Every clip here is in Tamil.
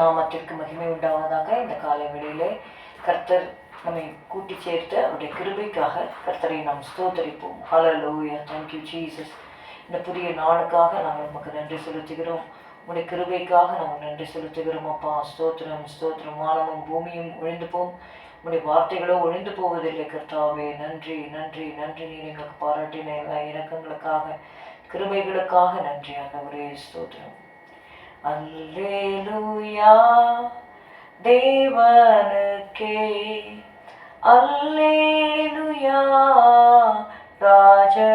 நாமத்திற்கு மகிமை உண்டாவதாக இந்த காலை வெளியிலே கர்த்தர் நம்மை கூட்டி சேர்த்து அவருடைய கிருபைக்காக கர்த்தரை நாம் ஸ்தோத்தரிப்போம். ஹலோ லோயா தேங்க்யூ ஜீசஸ் இந்த புதிய நாளுக்காக நாங்கள் உமக்கு நன்றி செலுத்துகிறோம். உடைய கிருபைக்காக நாங்கள் நன்றி செலுத்துகிறோம் அப்பா. ஸ்தோத்திரம் ஸ்தோத்திரம். வானமும் பூமியும் ஒழிந்து போம் உடைய வார்த்தைகளோ ஒழிந்து போவதில்லை கர்த்தாவே. நன்றி நன்றி நன்றி. நீர் எங்களுக்கு பாராட்டின எல்லா இறக்கங்களுக்காக கிருபைகளுக்காக நன்றி அந்த ஒரே ஸ்தோத்திரம். அல்லேலூயா. தேவனுக்கே அல்லேலுயா. ராஜனுக்கே.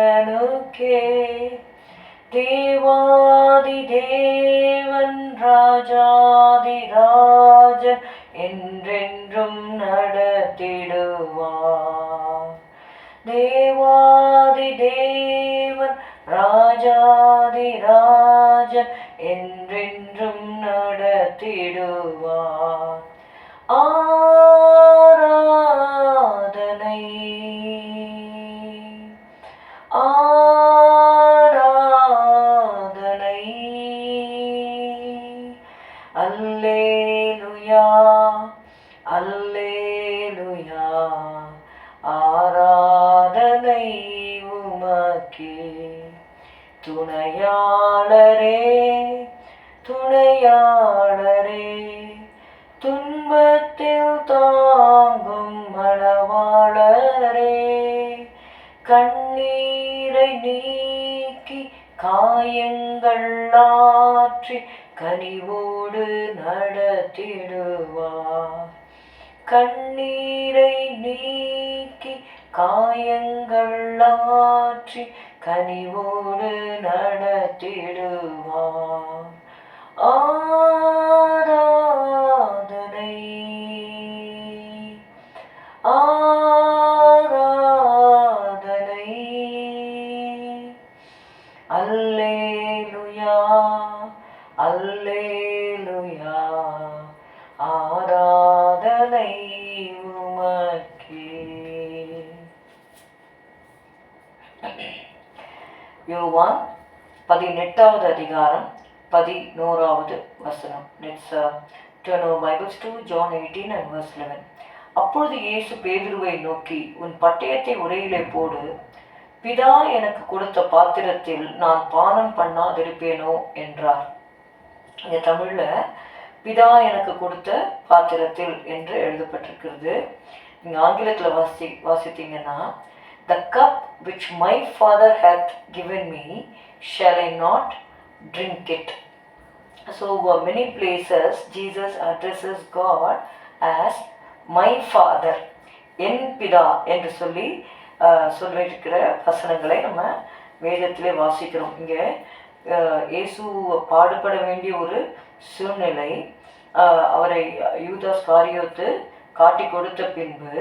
தேவாதி தேவன் ராஜாதி ராஜன் என்றென்றும் நடத்திடுவார். தேவாதி தேவன் ராஜாதி ராஜன் என் என்றென்றும் நடத்திடுவார். ஆராதனை. ஆராதனை. அல்லேலுயா. அல்லேலுயா. ஆராதனை உமக்கே. துணையாளரே. துணையாளரே துன்பத்தில் தாங்கும் மணவாளரே கண்ணீரை நீக்கி காயங்கள் ஆற்றி கனிவோடு நடத்திடுவார் கண்ணீரை நீக்கி காயங்கள் ஆற்றி கனிவோடு நடத்திடுவார் ஆராதனை. ஆராதனை. அல்லேலுயா அல்லேலுயா ஆராதனை உமக்கே. யோவான் பதினெட்டாவது அதிகாரம் பதினோராவது வசனம். Let's turn over Bibles to John eighteen and verse eleven அப்பொழுது இயேசு பேதுருவை நோக்கி உன் பட்டயத்தை உரையிலே போடு. பிதா எனக்கு கொடுத்த பாத்திரத்தில் நான் பானம் பண்ணாதிருப்பேனோ? என்றார். இந்த தமிழில் பிதா எனக்கு கொடுத்த பாத்திரத்தில் என்று எழுதப்பட்டிருக்கிறது. நீங்கள் ஆங்கிலத்தில் வாசி வாசித்தீங்கன்னா the cup which my father hath given me shall I not drink it. So, uh, many places Jesus addresses God as my father, என் பிதா என்று சொல்லி சொல்லியிருக்கிற வசனங்களை நம்ம வேதத்திலே வாசிக்கிறோம். இங்கே இயேசு பாடுபட வேண்டிய ஒரு சூழ்நிலை அவரை யூதாஸ் காரியோத்து காட்டி கொடுத்த பின்பு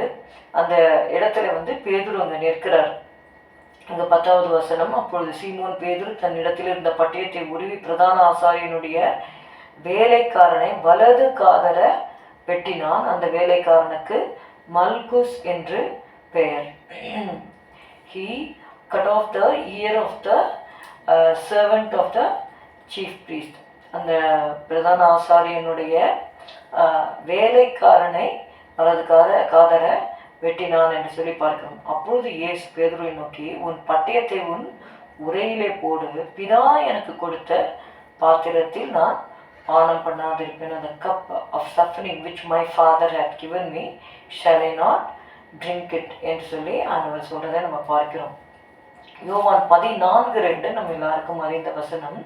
அந்த இடத்துல வந்து பேதுரு அங்கே நிற்கிறார். அங்கே பத்தாவது வசனம் அப்பொழுது சீமோன் பேதுரு தன்னிடத்தில் இருந்த பட்டயத்தை உருவி பிரதான ஆசாரியனுடைய வேலைக்காரனை வலது காதர வெட்டினான். அந்த வேலைக்காரனுக்கு மல்குஸ் என்று பெயர். He cut off the ear of the servant of the chief priest அந்த பிரதான ஆசாரியனுடைய uh, வேலைக்காரனை வலது காத காதரை வெட்டினான் என்று சொல்லி பார்க்கிறோம் அப்பொழுது இயேசு பேதுருவை நோக்கி உன் பட்டயத்தை உன் உரையிலே போடு. பிதா எனக்கு கொடுத்த பாத்திரத்தில் நான் பானம் பண்ணாதிருப்பேன். அந்த cup of suffering which my father hath given me shall I not drink it என்று சொல்லி ஆண்டவர் சொல்கிறத நம்ம பார்க்கிறோம். யோவான் பதினான்கு ரெண்டு நம்ம எல்லாருக்கும் அறிந்த வசனம்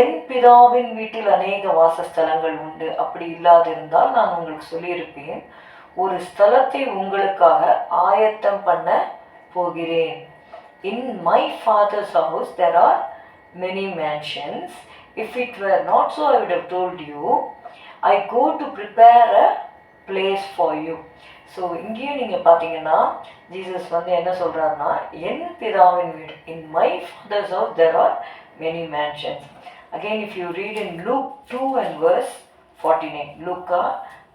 என் பிதாவின் வீட்டில் அநேக வாசஸ்தலங்கள் உண்டு. அப்படி இல்லாதிருந்தால் நான் உங்களுக்கு சொல்லியிருப்பேன். ஒரு ஸ்தலத்தை உங்களுக்காக ஆயத்தம் பண்ண போகிறேன். In my father's house there are many mansions if it were not so I would have told you I go to prepare a place for you so இங்கேயும் நீங்கள் பார்த்தீங்கன்னா ஜீசஸ் வந்து என்ன சொல்கிறாருன்னா என் பிதாவின் வீடு. In my father's house there are many mansions again if you read in Luke two and verse forty nine லூக்கா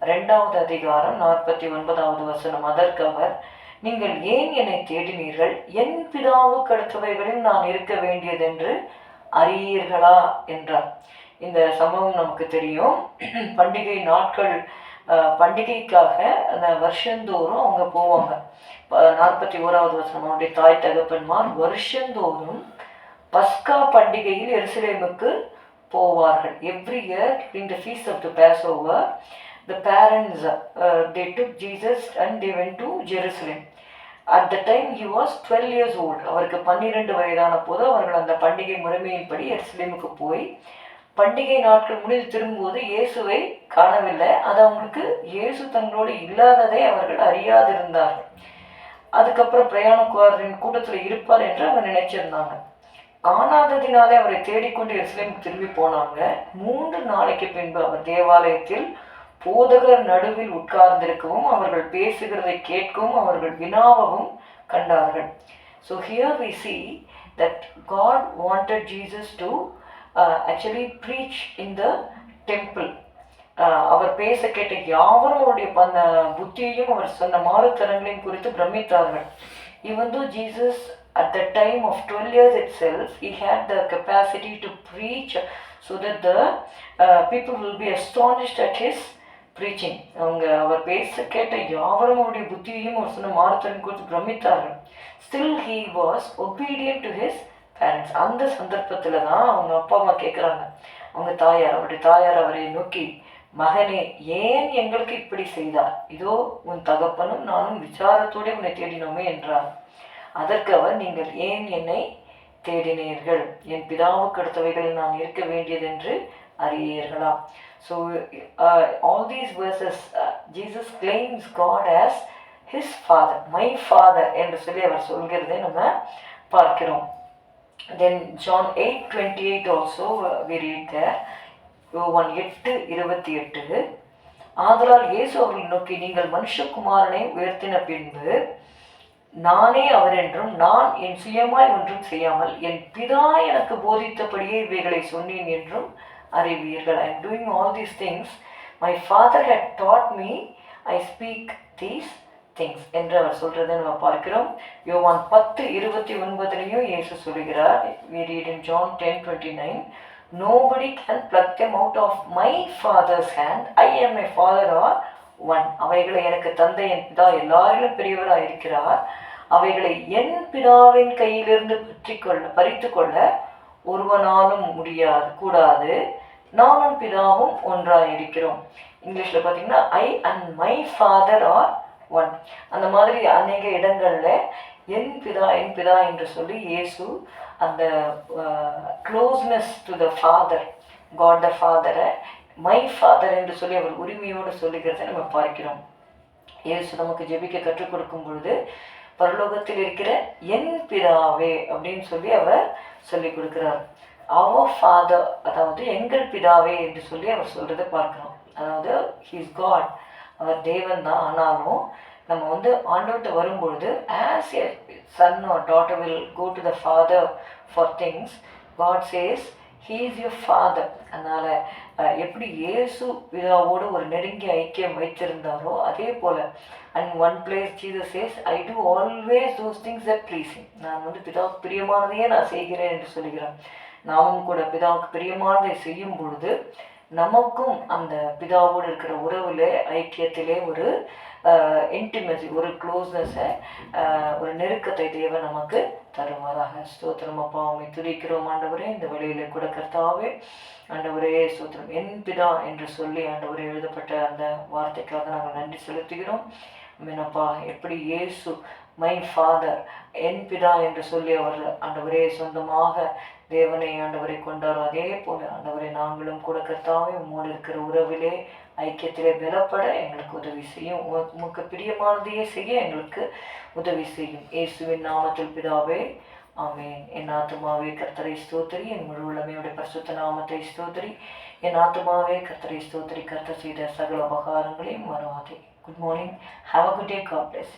ரெண்டாவது அதிகாரம் நாற்பத்தி ஒன்பதாவது வசனம். அதற்கு அவர் நீங்கள் ஏன் என்னை தேடினீர்கள்? என் பிதாவுக்கு அடுத்தவைகளில் நான் இருக்க வேண்டியதென்று அறியீர்களா? என்றார். இந்த சம்பவம் நமக்கு தெரியும். பண்டிகை நாட்கள் பண்டிகைக்காக அந்த வருஷந்தோறும் அவங்க போவாங்க. நாற்பத்தி ஓராவது வருஷம் அவருடைய தாய் தகப்பன்மார் வருஷந்தோறும் பஸ்கா பண்டிகையில் எருசலேமுக்கு போவார்கள். எவ்ரி இயர் இந்த feast of the Passover the parents uh, they took Jesus and they went to Jerusalem. At the time he was 12 years old. அவருக்கு பன்னிரெண்டு வயதான போது அவர்கள் அந்த பண்டிகை முறைமையின்படி எருசலேமுக்கு போய் பண்டிகை நாட்கள் முடிந்து திரும்பும்போது இயேசுவை காணவில்லை. அது அவங்களுக்கு இயேசு தங்களோடு இல்லாததை அவர்கள் அறியாதிருந்தார்கள். அதுக்கப்புறம் பிரயாணக்காரரின் கூட்டத்தில் இருப்பார் என்று அவங்க நினைச்சிருந்தாங்க. காணாததினாலே அவரை தேடிக்கொண்டு எருசலேமுக்கு திரும்பி போனாங்க. மூன்று நாளைக்கு பின்பு அவர் தேவாலயத்தில் போதகர் நடுவில் உட்கார்ந்திருக்கவும் அவர்கள் பேசுகிறதை கேட்கவும் அவர்கள் வினாவவும் கண்டார்கள் so here we see that God wanted Jesus to actually preach in the temple அவர் பேச கேட்ட யாவரும் அவருடைய புத்தியையும் அவர் சொன்ன மாறுத்தரங்களையும் குறித்து பிரமித்தார்கள் இவன் though Jesus at the time of twelve years itself, he had the the capacity to preach so the the people will be astonished at his preaching அவங்க அவர் பேச கேட்ட யாவரும் அவருடைய புத்தியையும் ஒரு சொன்ன மாறுத்தன் குறித்து பிரமித்தார்கள். Still he was obedient to his parents அந்த சந்தர்ப்பத்தில் தான் அவங்க அப்பா அம்மா கேட்குறாங்க அவங்க தாயார் அவருடைய தாயார் அவரை நோக்கி மகனே ஏன் எங்களுக்கு இப்படி செய்தார் இதோ உன் தகப்பனும் நானும் விசாரத்தோடு உன்னை தேடினோமே என்றார். அதற்கு அவர் நீங்கள் ஏன் என்னை தேடினீர்கள்? என் பிதாவுக்கு அடுத்தவைகளில் நான் இருக்க வேண்டியதென்று அறியீர்களா? So all these uh, Jesus claims God as his father my father என்று சொல்லி அவர் சொல்கிறதை நம்ம பார்க்கிறோம். Then John eight twenty eight also we read there யோவான் எட்டு இருபத்தி எட்டு. ஆதலால் இயேசு அவர்களை நோக்கி நீங்கள் மனுஷகுமாரனை உயர்த்தின பின்பு நானே அவர் என்றும் நான் என் சுயமாய் ஒன்றும் செய்யாமல் என் பிதா எனக்கு போதித்தபடியே இவைகளை சொன்னேன் என்றும் அறிவீர்கள் I am doing all these things my father had taught me I speak these things என்று அவர் சொல்கிறதை நம்ம பார்க்கிறோம். யோவான் பத்து இருபத்தி ஒன்பதுலையும் இயேசு சொல்லுகிறார். We read in ten twenty nine nobody can pluck them out of my father's hand I am I father are one அவைகளை எனக்கு தந்தை என் பிதா எல்லாரிலும் பெரியவராக இருக்கிறார். அவைகளை என் பிதாவின் கையிலிருந்து பற்றி கொள்ள பறித்து கொள்ள ஒருவனாலும் முடியாது கூடாது. நானும் பிதாவும் ஒன்றாக இருக்கிறோம். இங்கிலீஷில் பார்த்தீங்கன்னா I and my father are one அந்த மாதிரி அநேக இடங்களில் என் பிதா என் பிதா என்று சொல்லி இயேசு அந்த closeness to the father God the ஃபாதரை my father என்று சொல்லி அவர் உரிமையோடு சொல்லுகிறத நம்ம பார்க்கிறோம். இயேசு நமக்கு ஜெபிக்க கற்றுக் கொடுக்கும் பொழுது பரலோகத்தில் இருக்கிற என் பிதாவே அப்படின்னு சொல்லி அவர் சொல்லிக் கொடுக்கிறார். அவர் ஃபாதர் அதாவது எங்கள் பிதாவே என்று சொல்லி அவர் சொல்கிறத பார்க்குறோம். அதாவது ஹீஸ் காட் அவர் தேவன் தான் ஆனாலும் நம்ம வந்து ஆண்டவர்கிட்ட வரும்பொழுது as a son or daughter will go to the father for things God says he is your father அதனால் எப்படி இயேசு பிதாவோடு ஒரு நெருங்கிய ஐக்கியம் வைத்திருந்தாரோ அதே போல் and one place Jesus says I do always those things at pleasing நான் வந்து பிதாவுக்கு பிரியமானதையே நான் செய்கிறேன் என்று சொல்கிறேன் நாமும் கூட பிதாவுக்கு பிரியமானதை செய்யும் பொழுது நமக்கும் அந்த பிதாவோடு இருக்கிற உறவில் ஐக்கியத்திலே ஒரு இன்டிமசி ஒரு க்ளோஸ்னஸை ஒரு நெருக்கத்தை தேவை நமக்கு தருவாராக ஸ்தோத்திரம் அப்பா உண்மை துதிக்கிறோம். ஆண்டவரே இந்த வழியில கூட கர்த்தாவே ஆண்டவரே ஸ்தோத்திரம். என் பிதா என்று சொல்லி ஆண்டவரே எழுதப்பட்ட அந்த வார்த்தைக்காக நாங்கள் நன்றி செலுத்துகிறோம். மீனப்பா எப்படி இயேசு மை ஃபாதர் என் பிதா என்று சொல்லி அவர் ஆண்டவரே சொந்தமாக தேவனை ஆண்டவரை கொண்டாரோ. அதே போல ஆண்டவரை நாங்களும் கூட கர்த்தாவே உம்மோடு இருக்கிற உறவிலே ஐக்கியத்திலே பலப்பட எங்களுக்கு உதவி செய்யும். உமக்கு பிரியமானதையே செய்ய எங்களுக்கு உதவி செய்யும். இயேசுவின் நாமத்தில் பிதாவே ஆமேன். என் ஆத்மாவே கர்த்தரை ஸ்தோத்திரி. என் முழு உள்ளமையுடைய பரிசுத்த நாமத்தை ஸ்தோத்திரி. என் ஆத்மாவே கர்த்தரை ஸ்தோத்திரி. கர்த்தர் செய்த சகல உபகாரங்களையும் மறவாதே. Good morning have a good day God bless